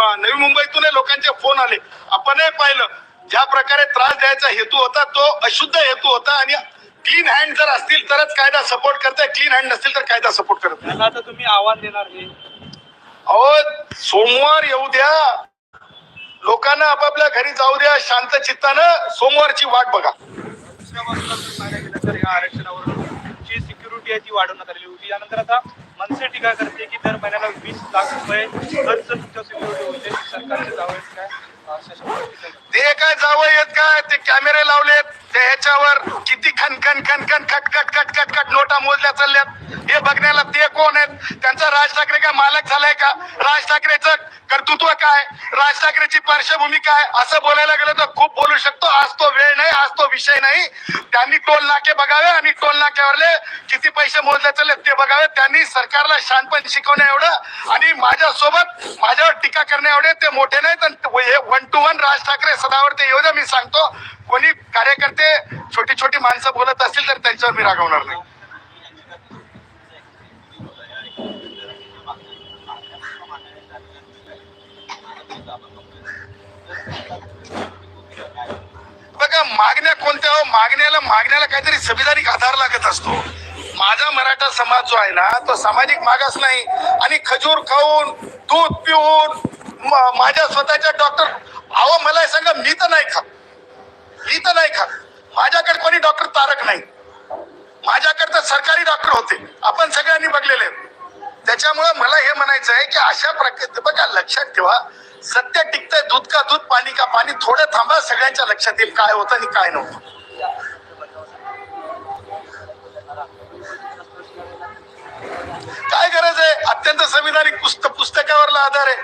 नवी मुंबईतून लोकांचे फोन आले. आपणही पाहिलं. ज्या प्रकारे त्रास द्यायचा हेतू होता तो अशुद्ध हेतू होता आणि क्लीन हँड जर असतील तरच कायदा सपोर्ट करते. क्लीन हँड नसतील तर कायदा सपोर्ट करत नाही. आता तुम्ही आव्हान देणार हे? अहो सोमवार येऊ द्या. लोकांना आपापल्या घरी जाऊ द्या. शांत चित्तानं सोमवारची वाट बघा. दुसऱ्या बाजूला आरक्षणावर सिक्युरिटी वाढवण्यात आलेली होती. यानंतर आता मनसे टीका करते की दर महिन्याला वीस लाख रुपये खर्च तुमच्या सिक्युरिटी होते सरकारचे जावं काय? ते काय जावं येत काय? ते कॅमेरे लावलेत. ते ह्याच्यावर किती खनखन खनखन खटखट खटखट खट खट नोटा मोजल्या चालल्यात. हे बघण्याला ते कोण आहेत? त्यांचा राज ठाकरे काय मालक झालाय का? राज ठाकरेचं कर्तृत्व काय? राज ठाकरेची पार्श्वभूमी काय? असं बोलायला गेलं तर खूप बोलू शकतो. आज तो वेळ नाही आज तो विषय नाही. त्यांनी टोल नाके बघावे आणि टोल नाक्यावरले किती पैसे मोजले चालले ते बघावे. त्यांनी सरकारला शानपण शिकवण्या एवढं आणि माझ्यासोबत माझ्यावर टीका करण्या एवढे ते मोठे नाहीत. One two one Raj Thackeray सदावर ते येऊ द्या मी सांगतो. कोणी कार्यकर्ते छोटी छोटी माणसं बोलत असतील तर त्यांच्यावर मी रागवणार नाही बघा मागण्या मागण्याला मागण्याला काहीतरी संविधानिक आधार लागत असतो. माझा मराठा समाज जो आहे ना तो सामाजिक मागास नाही. आणि खजूर खाऊन दूध पिऊन माझ्या स्वतःच्या डॉक्टर अहो मला सांगा मी तर नाही खात. मी तर नाही खात. माझ्याकडे कोणी डॉक्टर तारक नाही. माझ्याकडे तर सरकारी डॉक्टर होते. आपण सगळ्यांनी बघलेले त्याच्यामुळे त्याच्यामुळं मला हे म्हणायचं आहे की अशा प्रकारे बघा लक्षात ठेवा. सत्य टिकतंय दूध का दूध पाणी का पाणी थोडं थांबा सगळ्यांच्या लक्षात येईल काय होतं आणि काय नव्हतं काय गरज आहे अत्यंत संविधानिक पुस्तक पुस्तकावरला आधार आहे.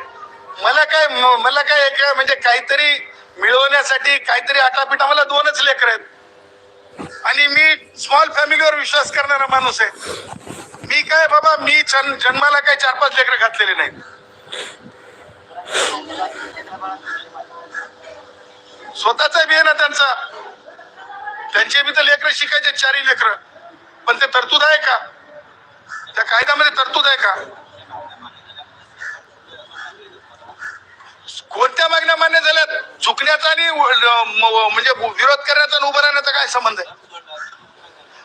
मला काय मला काय एक म्हणजे काहीतरी मिळवण्यासाठी काहीतरी आटापिटा मला दोनच लेकर आहेत. आणि मी स्मॉल फॅमिलीवर विश्वास करणारा माणूस आहे. मी काय बाबा मी जन- जन्माला काय चार पाच लेकर घातलेले नाहीत. स्वतःचा बी आहे ना त्यांचा. त्यांचे बी तर लेकर शिकायचे चारही लेकर. पण ते तरतूद आहे का? त्या कायद्यामध्ये तरतूद आहे का? कोणत्या मागण्या मान्य झाल्यात? चुकण्याचा आणि म्हणजे विरोध करण्याचा आणि उभं राहण्याचा काय संबंध आहे?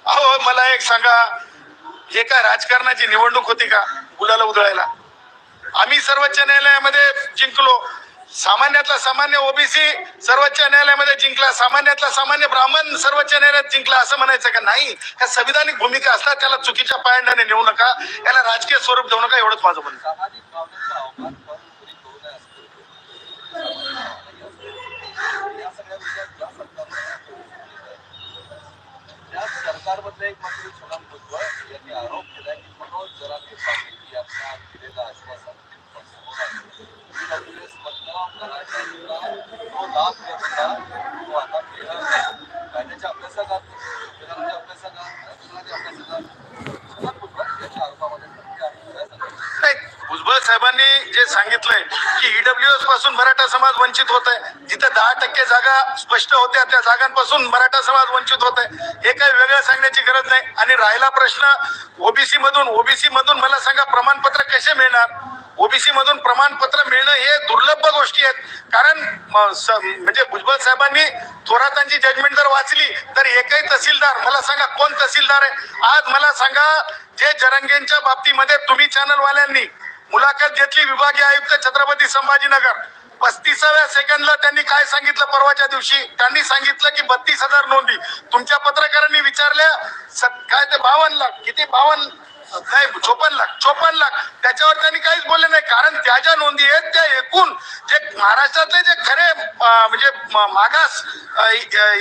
अहो मला एक सांगा. हे काय राजकारणाची निवडणूक होती का? गुलाला उधळायला. आम्ही सर्वोच्च न्यायालयामध्ये जिंकलो. सामान्यातला सामान्य ओबीसी सर्वोच्च न्यायालयामध्ये जिंकला. सामान्यातला सामान्य ब्राह्मण सर्वोच्च न्यायालयात जिंकला असं म्हणायचं का? नाही. ह्या संविधानिक भूमिका असतात त्याला चुकीच्या पायंडाने नेऊ नका. याला राजकीय स्वरूप देऊ नका एवढंच माझं म्हणणं आहे. सामाजिक भावनेचं आव्हान पण कोणी करू नये असं या सगळ्या विषयात या सरकारने त्या सरकारमधले एक मंत्री छगन भुजबळ यांनी आरोप केलाय की मनोज जरांगे पाटील यांना दिलेलं आश्वासन समोर आलं. EWS मधनं करायचा तो लाभ देत होता तो आता मिळणार नाही कायद्याच्या अभ्यासागार संविधानाच्या अभ्यासागार राजकारणाच्या अभ्यासागार छगन भुजबळ याच्या आरोपामध्ये सत्य आहे काय सांगाल? नाही भुजबळ साहेबांनी जे सांगितलंय की ईडब्ल्यूएसपासून मराठा समाज वंचित होत आहे जिथे दहा टक्के जागा स्पष्ट होत्या त्या जागांपासून मराठा समाज वंचित होत आहे हे काही वेगळं सांगण्याची गरज नाही. आणि राहिला प्रश्न ओबीसी मधून ओबीसी मधून मला सांगा प्रमाणपत्र कसे मिळणार? ओबीसी मधून प्रमाणपत्र मिळणं हे दुर्लभ गोष्टी आहेत. कारण म, स- म्हणजे भुजबळ साहेबांनी थोरातांची जजमेंट जर वाचली तर एकही तहसीलदार मला सांगा कोण तहसीलदार आहे? आज मला सांगा जे जरंगेंच्या बाबतीमध्ये तुम्ही चॅनलवाल्यांनी मुलाखत घेतली विभागीय आयुक्त छत्रपती संभाजीनगर. पस्तीसाव्या सेकंदला त्यांनी काय सांगितलं परवाच्या दिवशी? त्यांनी सांगितलं की बत्तीस हजार नोंदी. तुमच्या पत्रकारांनी विचारल्या काय ते बावन्न लाख किती बावन्न? नाही चोपन्न लाख चोपन्न लाख. त्याच्यावर त्यांनी काहीच बोलले नाही. कारण त्या ज्या नोंदी आहेत त्या एकूण जे महाराष्ट्रातले जे खरे म्हणजे मागास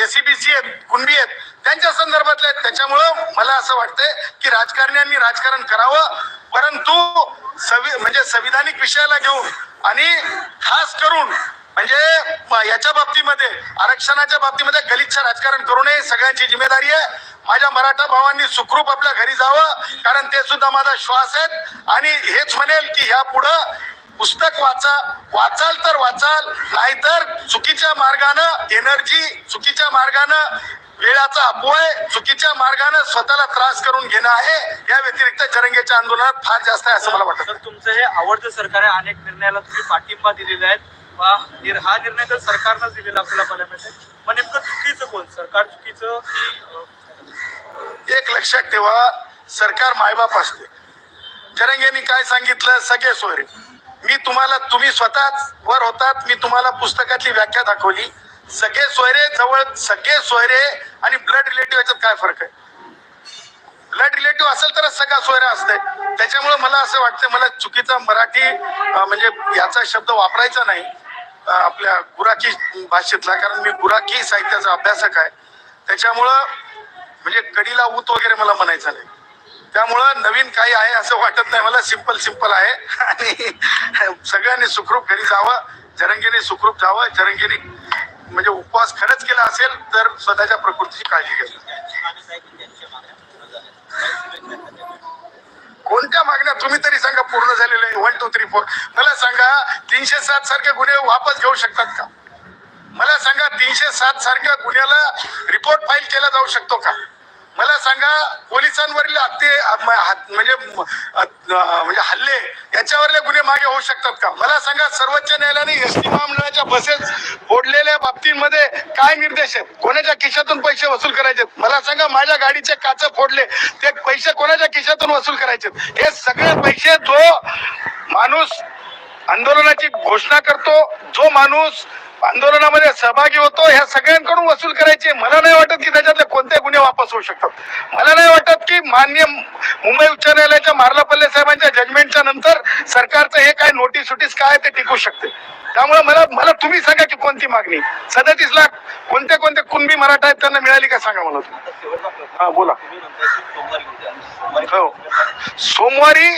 एसीबीसी आहेत कुणबी आहेत त्यांच्या संदर्भातले आहेत. त्याच्यामुळं मला असं वाटतंय की राजकारण्यांनी राजकारण करावं. परंतु सवि म्हणजे संविधानिक विषयाला घेऊन आणि खास करून म्हणजे म- याच्या बाबतीमध्ये आरक्षणाच्या बाबतीमध्ये गलिच्छ राजकारण करू नये सगळ्यांची जिम्मेदारी आहे. माझ्या मराठा भावांनी सुखरूप आपल्या घरी जावं कारण ते सुद्धा माझा श्वास आहेत. आणि हेच म्हणेल की ह्या पुढं पुस्तक वाचा वाचाल तर वाचाल नाहीतर चुकीच्या मार्गानं एनर्जी चुकीच्या मार्गानं वेळाचा अपवाय चुकीच्या मार्गाने स्वतःला त्रास करून घेणं आहे या व्यतिरिक्त जरंगेच्या आंदोलनात फार जास्त आहे असं मला वाटतं. तुमचं हे आवडतं सरकार आहे अनेक निर्णयाला तुम्ही पाठिंबा दिलेला आहे. हा निर्णय तर सरकारनंच दिलेला आपल्याला पाहायला मिळते मग नेमकं चुकीचं कोण? सरकार चुकीचं की एक लक्षात ठेवा सरकार मायबाप असते. जरंगेनी काय सांगितलं? सगळे सोयरे. मी तुम्हाला तुम्ही स्वतःच वर होतात मी तुम्हाला पुस्तकातली व्याख्या दाखवली. सगळे सोयरे जवळ सगळे सोयरे आणि ब्लड रिलेटिव्ह याच्यात काय फरक आहे? ब्लड रिलेटिव्ह असेल तरच सगळा सोयरा असते त्याच्यामुळे मला असं वाटतं मला चुकीचा मराठी म्हणजे याचा शब्द वापरायचा नाही. आपल्या गुराखी भाषेतला कारण मी गुराखी साहित्याचा अभ्यासक आहे. त्याच्यामुळं म्हणजे कडीला ऊत वगैरे मला म्हणायचं नाही. त्यामुळं नवीन काही आहे असं वाटत नाही मला. सिंपल सिंपल आहे. आणि सगळ्यांनी सुखरूप घरी जावं जरंगीने सुखरूप जावं जरंगीने म्हणजे उपवास खरंच केला असेल तर स्वतःच्या प्रकृतीची काळजी घ्यावी कोणत्या मागण्या तुम्ही तरी सांगा पूर्ण झालेले आहे. वन टू थ्री फोर मला सांगा तीनशे सात सारखे गुन्हे वापस घेऊ शकतात का? मला सांगा तीनशे सात सारख्या गुन्ह्याला रिपोर्ट फाईल केला जाऊ शकतो का? मला सांगा पोलिसांवरील हत्ये म्हणजे म्हणजे हल्ले याच्यावरले गुन्हे मागे होऊ शकतात का? मला सांगा सर्वोच्च न्यायालयाने एस टी महामंडळाच्या बसेस फोडलेल्या बाबतींमध्ये काय निर्देश आहेत? कोणाच्या खिशातून पैसे वसूल करायचे मला सांगा माझ्या गाडीचे काच फोडले ते पैसे कोणाच्या खिशातून वसूल करायचे हे सगळे पैसे जो माणूस आंदोलनाची घोषणा करतो जो माणूस आंदोलनामध्ये सहभागी होतो ह्या सगळ्यांकडून वसूल करायचे. मला नाही वाटत की त्याच्यातले कोणते गुन्हे वापस होऊ शकतात. मला नाही वाटत की मान्य मुंबई उच्च न्यायालयाच्या मार्लापल्ले साहेबांच्या जजमेंटच्या नंतर सरकारचं हे काय नोटीस सुटीस काय ते टिकू शकते. त्यामुळे मला मला तुम्ही सांगा की कोणती मागणी? सदतीस लाख कोणते कोणते कुणबी मराठा आहेत त्यांना मिळाली का सांगा मला तुम्ही. हा बोला. सोमवारी हो. सोमवारी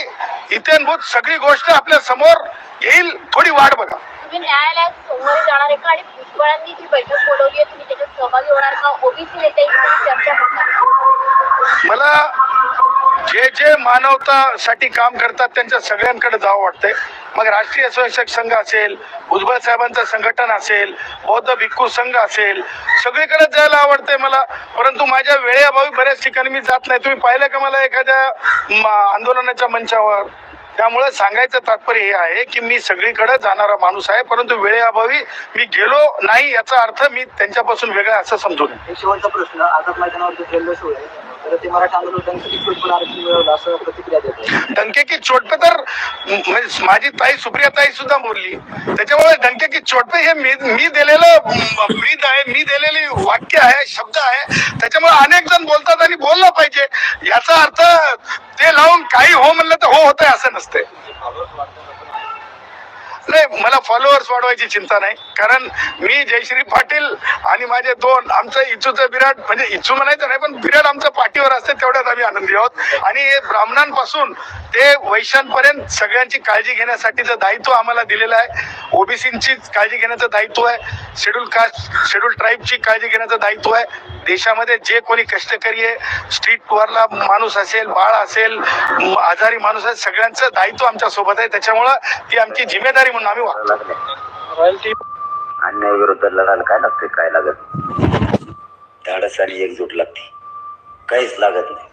इथेनभूत सगळी गोष्ट आपल्यासमोर येईल थोडी वाट बघा. तुम्ही न्यायालयात सोमवारी जाणार आहे का आणि भुजबळांनी जी बैठक बोलवली आहे तुम्ही त्याच्यात सहभागी होणार का? ओबीसी नेत्यांची चर्चा मला जे जे मानवतासाठी काम करतात त्यांच्या सगळ्यांकडे जावं वाटतंय. मग राष्ट्रीय स्वयंसेवक संघ असेल भुजबळ साहेबांचं संघटन असेल बौद्ध भिक्खू संघ असेल सगळीकडे जायला आवडतंय मला. परंतु माझ्या वेळेअभावी बऱ्याच ठिकाणी मी जात नाही. तुम्ही पाहिलं का मला एखाद्या आंदोलनाच्या मंचावर? त्यामुळे सांगायचं तात्पर्य हे आहे की मी सगळीकडे जाणारा माणूस आहे परंतु वेळेअभावी मी गेलो नाही याचा अर्थ मी त्यांच्यापासून वेगळा असं समजून शेवटचा प्रश्न आझाद मैदानावर रेल्वे शो आहे. तर ते मराठा आंदोलकांसाठी पण आरक्षण मिळवलं असं प्रतिक्रिया देत आहे डंके की चोट पे तर म्हणजे माझी ताई सुप्रिया ताई सुद्धा बोलली. त्याच्यामुळे डंके की चोट पे हे मी मी दिलेलं ब्रीद आहे मी दिलेली वाक्य आहे शब्द आहे. त्याच्यामुळे अनेक जण बोलतात आणि बोललं पाहिजे. याचा अर्थ ते लावून काही हो म्हणलं तर हो होतंय असं असं नाही. मला फॉलोअर्स वाढवायची चिंता नाही. कारण मी जयश्री पाटील आणि माझे दोन आमचं इचूचं विराट म्हणजे इचू म्हणायचं नाही पण विराट आमचं पाठीवर असते तेवढ्यात आम्ही आनंदी आहोत. आणि हे ब्राह्मणांपासून ते वैश्यांपर्यंत सगळ्यांची काळजी घेण्यासाठीचं दायित्व आम्हाला दिलेलं आहे ओबीसींची काळजी घेण्याचं दायित्व आहे शेड्यूल कास्ट शेड्यूल ट्राईबची काळजी घेण्याचं दायित्व आहे. देशामध्ये जे कोणी कष्टकरी आहे स्ट्रीट वरला माणूस असेल बाळ असेल आजारी माणूस आहे सगळ्यांचं दायित्व आमच्यासोबत आहे. त्याच्यामुळं ती आमची जिम्मेदारी म्हणून आम्ही लागले. अन्याय विरुद्ध लढायला काय लागते काय लागत धाडस आणि एकजूट लागते. काहीच लागत नाही.